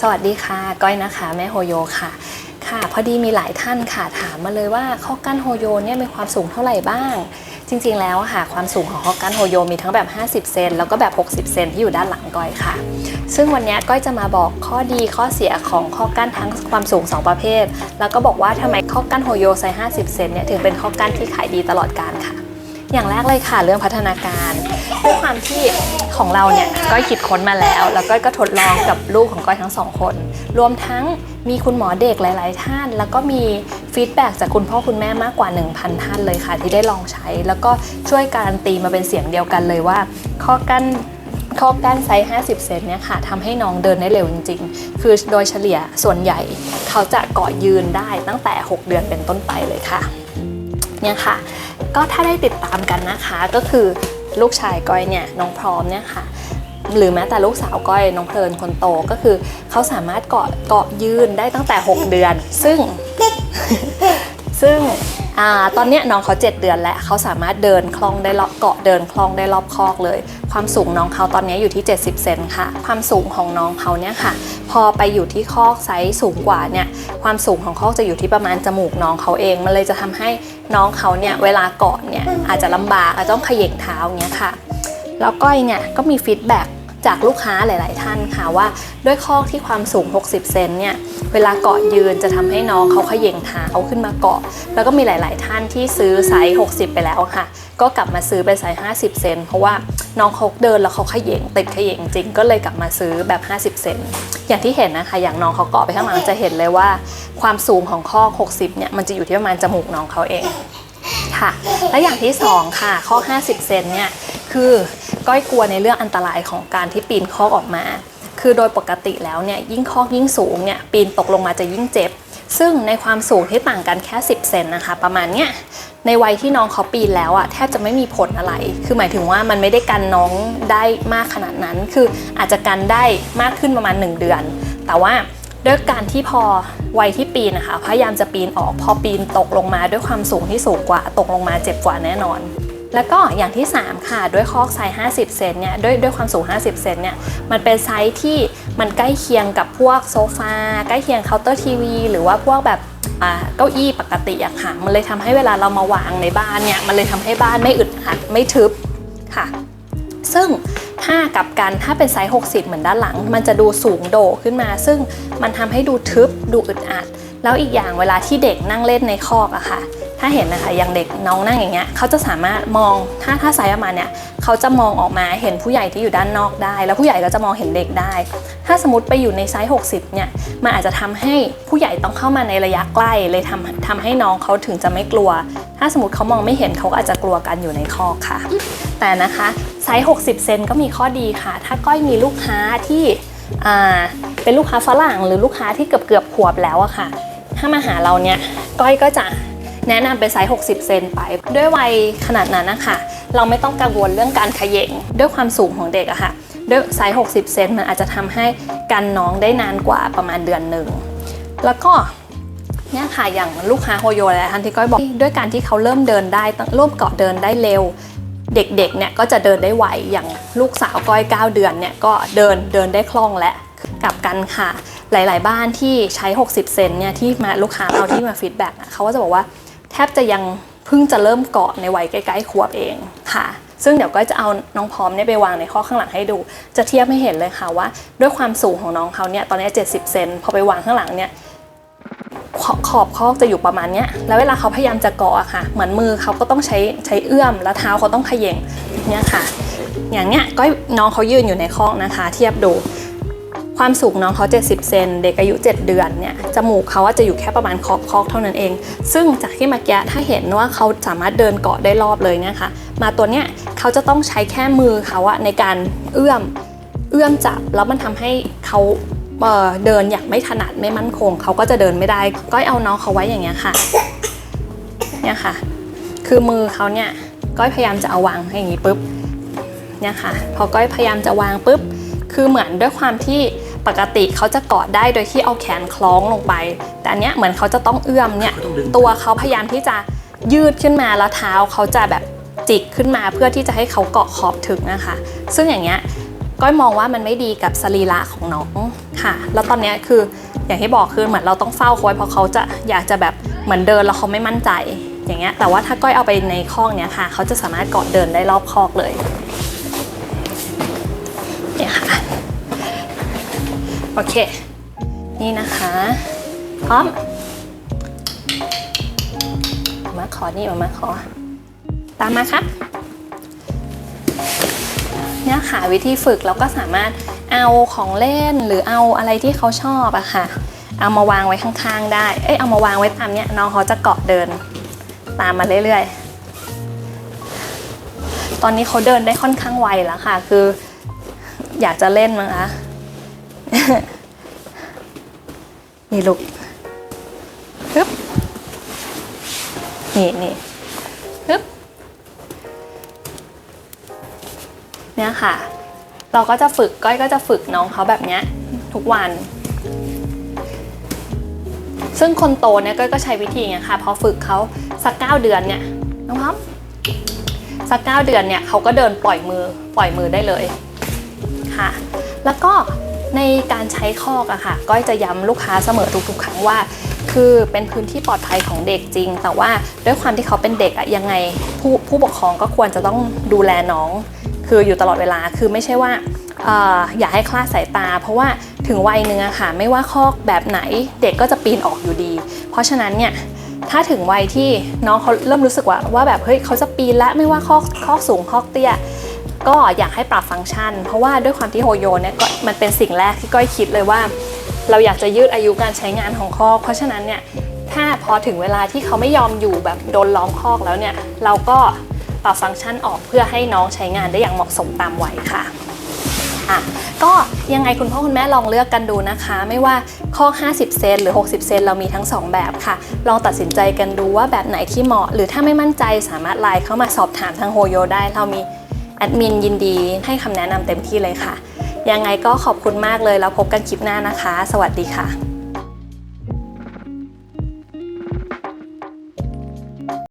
สวัสดีค่ะ ก้อยนะคะ แม่โฮโยค่ะ ค่ะ พอดีมีหลายท่านค่ะถามมาเลยว่าข้อกั้นโฮโยเนี่ยมีความสูงเท่าไหร่บ้าง จริง ๆ แล้วค่ะ ความสูงของข้อกั้นโฮโยมีทั้งแบบ 50 เซนแล้วก็แบบ 60 เซนที่อยู่ด้านหลังก้อยค่ะ ซึ่งวันนี้ก้อยจะมาบอกข้อดีข้อเสียของข้อกั้นทั้งความสูง 2 ประเภท แล้วก็บอกว่าทำไมข้อกั้นโฮโยไซส์50 เซนเนี่ยถึงเป็นข้อกั้นที่ขายดีตลอดการค่ะ อย่างแรกเลยค่ะเรื่องพัฒนาการด้วยความที่ของเราเนี่ยก้อยคิดค้นมาแล้ว แล้วก้อยก็ทดลองกับลูกของก้อยทั้งสองคน รวมทั้งมีคุณหมอเด็กหลาย ๆ ท่าน แล้วก็มีฟีดแบ็กจากคุณพ่อคุณแม่มากกว่า 1,000 ท่านเลยค่ะ ที่ได้ลองใช้ แล้วก็ช่วยการันตีมาเป็นเสียงเดียวกันเลยว่า ข้อกั้นข้อกั้นไซส์ 50 เซนเนี่ยค่ะทำให้น้องเดินได้เร็วจริง ๆ คือโดยเฉลี่ยส่วนใหญ่เขาจะเกาะยืนได้ตั้งแต่ 6 เดือนเป็นต้นไปเลยค่ะ เนี่ยค่ะ ก็ถ้าได้ติดตามกันนะคะก็คือลูกชายก้อยเนี่ยน้องพร้อมเนี่ยค่ะหรือแม้แต่ลูกสาวก้อยน้องเพลินคนโตก็คือเขาสามารถเกาะเกาะยืนได้ตั้งแต่ 6 เดือน ซึ่งซึ่ง อาตอนนี้น้องเขา 7 เดือนแล้วเขาสามารถเดินคล่องได้รอบเกาะเดินคล่องได้รอบคอกเลย ความสูงน้องเขาตอนนี้อยู่ที่ 70 เซนค่ะ ความสูงของน้องเขาเนี่ยค่ะ พอไปอยู่ที่คอกไซส์สูงกว่าเนี่ยความสูงของคอกจะอยู่ที่ประมาณจมูกน้องเขาเอง มันเลยจะทำให้น้องเขาเนี่ยเวลาเกาะเนี่ยอาจจะลำบากอาจจะต้องขย่งเท้าเงี้ยค่ะ แล้วก้อยเนี่ยก็มีฟีดแบ็ก จากลูกค้าหลาย ๆ ท่านค่ะว่าด้วยข้อที่ความสูง 60 เซนเนี่ยเวลาเกาะยืนจะทำให้น้องเขาเขย่งเท้าขึ้นมาเกาะ แล้วก็มีหลาย ๆ ท่านที่ซื้อไซส์ 60 ไปแล้วค่ะ ก็กลับมาซื้อเป็นไซส์ 50 เซนเพราะว่าน้องเขาเดินแล้วเขาเขย่งติดเขย่งจริงก็เลยกลับมาซื้อแบบ 50 เซนอย่างที่เห็นนะคะอย่างน้องเขาเกาะไปข้างหลังจะเห็นเลยว่า ความสูงของข้อ60 เนี่ยมันจะอยู่ที่ประมาณจมูกน้องเขาเองค่ะ และอย่างที่ 2 ค่ะข้อ 50 เซนเนี่ยคือ ก้อยกลัวในเรื่องอันตรายของการที่ปีนคอกออกมา คือโดยปกติแล้วเนี่ยยิ่งคอกยิ่งสูงเนี่ยปีนตกลงมาจะยิ่งเจ็บ ซึ่งในความสูงที่ต่างกันแค่ 10 เซนนะคะ ประมาณเนี้ยในวัยที่น้องเขาปีนแล้วอะแทบจะไม่มีผลอะไร คือหมายถึงว่ามันไม่ได้กันน้องได้มากขนาดนั้น คืออาจจะกันได้มากขึ้นประมาณ 1 เดือน แต่ว่าด้วยการที่พอวัยที่ปีนนะคะ พยายามจะปีนออก พอปีนตกลงมาด้วยความสูงที่สูงกว่า ตกลงมาเจ็บกว่าแน่นอน แล้วก็อย่างที่ 3 ค่ะ ด้วยคอกไซส์ 50 เซนเนี่ยด้วยด้วยความสูง 50 เซนเนี่ยมันเป็นไซส์ที่มันใกล้เคียงกับพวกโซฟาใกล้เคียงเคาน์เตอร์ทีวีหรือว่าพวกแบบเก้าอี้ปกติอะค่ะ มันเลยทำให้เวลาเรามาวางในบ้านเนี่ย มันเลยทำให้บ้านไม่อึดอัดไม่ทึบค่ะ ซึ่งถ้ากับกันถ้าเป็นไซส์ 60 เหมือนด้านหลัง มันจะดูสูงโดขึ้นมา ซึ่งมันทำให้ดูทึบดูอึดอัด แล้วอีกอย่างเวลาที่เด็กนั่งเล่นในคอกอะค่ะ ถ้าเห็นนะคะอย่างเด็กน้องนั่งอย่างเงี้ยเขาจะสามารถมองถ้าถ้าไซส์ประมาณเนี้ยเขาจะมองออกมาเห็นผู้ใหญ่ที่อยู่ด้านนอกได้ แล้วผู้ใหญ่ก็จะมองเห็นเด็กได้ ถ้าสมมติไปอยู่ในไซส์ 60 เนี่ยมันอาจจะทำให้ผู้ใหญ่ต้องเข้ามาในระยะใกล้เลยทำทำให้น้องเขาถึงจะไม่กลัว ถ้าสมมติเขามองไม่เห็นเขาก็อาจจะกลัวกันอยู่ในคอกค่ะ แต่นะคะไซส์ 60 เซนก็มีข้อดีค่ะ ถ้าก้อยมีลูกค้าที่เป็นลูกค้าฝรั่งหรือลูกค้าที่เกือบเกือบขวบแล้วอะค่ะ ถ้ามาหาเราเนี่ยก้อยก็จะ แนะนำเป็นไซส์ 60 เซนไป ด้วยวัยขนาดนั้นนะคะเราไม่ต้องกังวลเรื่องการขย่งด้วยความสูงของเด็กอะค่ะด้วยไซส์ 60 เซนมันอาจจะทำให้กันน้องได้นานกว่าประมาณเดือนหนึ่งแล้วก็เนี่ยค่ะอย่างลูกค้าโฮโยหลายท่านที่ก้อยบอกด้วยการที่เขาเริ่มเดินได้เริ่มเกาะเดินได้เร็ว เด็กๆเนี่ยก็จะเดินได้ไวอย่างลูกสาวก้อย 9 เดือนเนี่ยก็เดินเดินได้คล่องและกลับกันค่ะ หลาย ๆ บ้านที่ใช้ 60 เซนเนี่ยที่มาลูกค้าเราที่มาฟีดแบ็กเขาก็จะบอกว่า แทบจะยังเพิ่งจะเริ่มเกาะในวัยใกล้ๆขวบเองค่ะ ซึ่งเดี๋ยวก็จะเอาน้องพร้อมเนี่ยไปวางในข้อข้างหลังให้ดู จะเทียบให้เห็นเลยค่ะว่า ด้วยความสูงของน้องเขาเนี่ยตอนนี้ 70 เซนพอไปวางข้างหลังเนี่ยขอบขอบคอกจะอยู่ประมาณเนี้ยแล้วเวลาเขาพยายามจะเกาะค่ะ เหมือนมือเขาก็ต้องใช้ใช้เอื้อม แล้วเท้าเขาต้องขย่งเนี่ยค่ะ อย่างเนี้ยก็น้องเขายืนอยู่ในคอกนะคะ เทียบดู ความสูงน้องเขา 70 เซน เด็กอายุ 7 เดือนเนี่ย จมูกเขาว่าจะอยู่แค่ประมาณขอบคอกเท่านั้นเอง ซึ่งจากที่เมื่อกี้ถ้าเห็นว่าเขาสามารถเดินเกาะได้รอบเลยเนี่ยค่ะ มาตัวเนี้ยเขาจะต้องใช้แค่มือเขาอะในการเอื้อม เอื้อมจับ แล้วมันทำให้เขาเเดินอย่างไม่ถนัดไม่มั่นคง เขาก็จะเดินไม่ได้ก้อยเอาน้องเขาไว้อย่างเงี้ยค่ะ เนี่ยค่ะ คือมือเขาเนี่ยก้อยพยายามจะเอาวางให้อย่างงี้ปุ๊บ เนี่ยค่ะ พอก้อยพยายามจะวางปุ๊บ คือเหมือนด้วยความที่ ปกติเขาจะเกาะได้โดยที่เอาแขนคล้องลงไป แต่อันเนี้ยเหมือนเขาจะต้องเอื้อมเนี่ยตัวเขาพยายามที่จะยืดขึ้นมาแล้วเท้าเขาจะแบบจิกขึ้นมาเพื่อที่จะให้เขาเกาะขอบถึงนะคะ ซึ่งอย่างเงี้ยก้อยมองว่ามันไม่ดีกับสรีระของน้องค่ะ แล้วตอนเนี้ยคืออย่างที่บอกคือเหมือนเราต้องเฝ้าเขาไว้เพราะเขาจะอยากจะแบบเหมือนเดินแล้วเขาไม่มั่นใจอย่างเงี้ยแต่ว่าถ้าก้อยเอาไปในคอกเนี้ยค่ะ เขาจะสามารถเกาะเดินได้รอบคอกเลยเนี่ย โอเค นี่นะคะ พร้อม มาขอนี่มามาขอ ตามมาครับ เนี่ยค่ะวิธีฝึกเราก็สามารถเอาของเล่นหรือเอาอะไรที่เขาชอบอะค่ะ เอามาวางไว้ข้างๆ ได้ เอ้ยเอามาวางไว้ตามเนี้ยน้องเขาจะเกาะเดิน ตามมาเรื่อยๆ ตอนนี้เขาเดินได้ค่อนข้างไวแล้วค่ะ คืออยากจะเล่นมั้งคะ นี่ลูกฮึบนี่นี่ฮึบเนี่ยค่ะ เราก็จะฝึกก้อยก็จะฝึกน้องเขาแบบเนี้ยทุกวัน ซึ่งคนโตเนี่ยก้อยก็ใช้วิธีอย่างเงี้ยค่ะ พอฝึกเขาสักเก้าเดือนเนี่ยน้องพร้อมสักเก้าเดือนเนี่ยเขาก็เดินปล่อยมือปล่อยมือได้เลยค่ะ แล้วก็ ในการใช้คอกอะค่ะก้อยจะย้ำลูกค้าเสมอทุกๆ ครั้งว่า คือเป็นพื้นที่ปลอดภัยของเด็กจริง แต่ว่าด้วยความที่เขาเป็นเด็กอะยังไงผู้ผู้ปกครองก็ควรจะต้องดูแลน้อง คืออยู่ตลอดเวลาคือไม่ใช่ว่าอย่าให้คลาดสายตา เพราะว่าถึงวัยหนึ่งอะค่ะไม่ว่าคอกแบบไหนเด็กก็จะปีนออกอยู่ดี เพราะฉะนั้นเนี่ยถ้าถึงวัยที่น้องเขาเริ่มรู้สึกว่าว่าแบบเฮ้ยเขาจะปีนละไม่ว่าคอกคอกสูงคอกเตี้ย ก็อยากให้ปรับฟังก์ชัน เพราะว่าด้วยความที่โฮโยเนี่ยก็มันเป็นสิ่งแรกที่ก้อยคิดเลยว่า เราอยากจะยืดอายุการใช้งานของคอก เพราะฉะนั้นเนี่ยถ้าพอถึงเวลาที่เขาไม่ยอมอยู่แบบโดนล้อมคอกแล้วเนี่ยเราก็ปรับฟังก์ชันออกเพื่อให้น้องใช้งานได้อย่างเหมาะสมตามวัยค่ะอะก็ยังไงคุณพ่อคุณแม่ลองเลือกกันดูนะคะ ไม่ว่าข้อ 50 เซนหรือ 60 เซนเรามีทั้ง 2 แบบค่ะ ลองตัดสินใจกันดูว่าแบบไหนที่เหมาะ หรือถ้าไม่มั่นใจสามารถไลน์เข้ามาสอบถามทางโฮโยได้เรามี แอดมินยินดีให้คำแนะนำเต็มที่เลยค่ะ ยังไงก็ขอบคุณมากเลยแล้วพบกันคลิปหน้านะคะ สวัสดีค่ะ